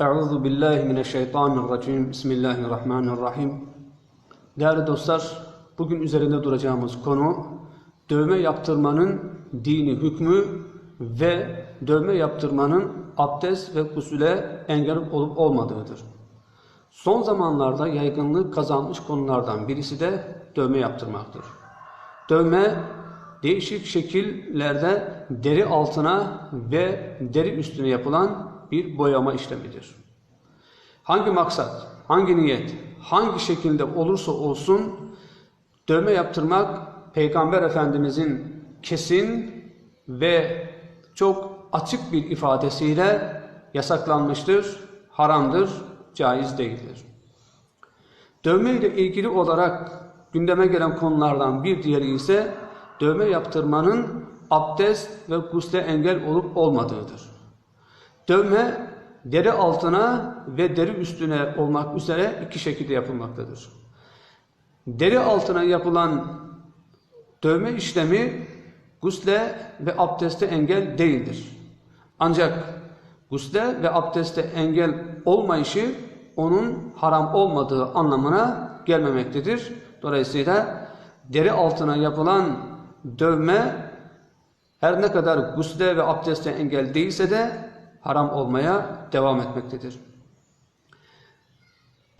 Euzu billahi mineşşeytanirracim. Bismillahirrahmanirrahim. Değerli dostlar, bugün üzerinde duracağımız konu dövme yaptırmanın dini hükmü ve dövme yaptırmanın abdest ve gusüle engel olup olmadığıdır. Son zamanlarda yaygınlık kazanmış konulardan birisi de dövme yaptırmaktır. Dövme değişik şekillerde deri altına ve deri üstüne yapılan bir boyama işlemidir. Hangi maksat, hangi niyet, hangi şekilde olursa olsun dövme yaptırmak Peygamber Efendimizin kesin ve çok açık bir ifadesiyle yasaklanmıştır, haramdır, caiz değildir. Dövme ile ilgili olarak gündeme gelen konulardan bir diğeri ise dövme yaptırmanın abdest ve gusle engel olup olmadığıdır. Dövme deri altına ve deri üstüne olmak üzere iki şekilde yapılmaktadır. Deri altına yapılan dövme işlemi gusle ve abdeste engel değildir. Ancak gusle ve abdeste engel olmayışı onun haram olmadığı anlamına gelmemektedir. Dolayısıyla deri altına yapılan dövme her ne kadar gusle ve abdeste engel değilse de haram olmaya devam etmektedir.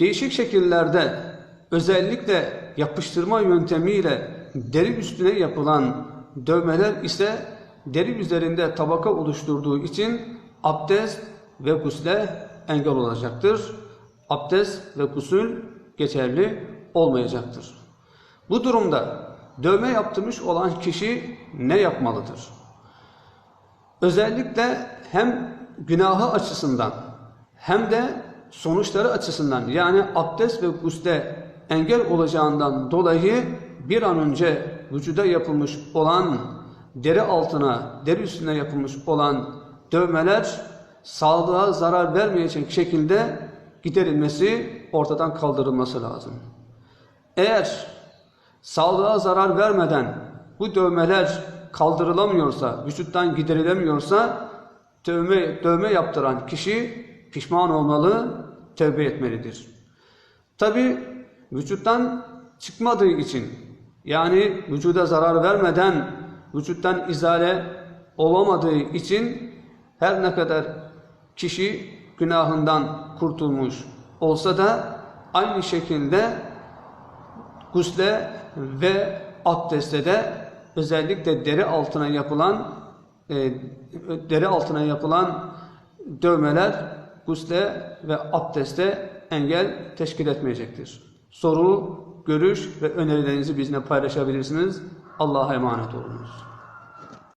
Değişik şekillerde özellikle yapıştırma yöntemiyle deri üstüne yapılan dövmeler ise deri üzerinde tabaka oluşturduğu için abdest ve gusle engel olacaktır. Abdest ve gusül geçerli olmayacaktır. Bu durumda dövme yaptırmış olan kişi ne yapmalıdır? Özellikle hem günahı açısından hem de sonuçları açısından yani abdest ve gusle engel olacağından dolayı bir an önce vücuda yapılmış olan deri altına, deri üstüne yapılmış olan dövmeler sağlığa zarar vermeyecek şekilde giderilmesi, ortadan kaldırılması lazım. Eğer sağlığa zarar vermeden bu dövmeler kaldırılamıyorsa, vücuttan giderilemiyorsa dövme, dövme yaptıran kişi pişman olmalı, tövbe etmelidir. Tabi vücuttan çıkmadığı için yani vücuda zarar vermeden vücuttan izale olamadığı için her ne kadar kişi günahından kurtulmuş olsa da aynı şekilde gusle ve abdestte de özellikle deri altına yapılan e, deri altına yapılan dövmeler gusle ve abdeste engel teşkil etmeyecektir. Soru, görüş ve önerilerinizi bizimle paylaşabilirsiniz. Allah'a emanet olunuz.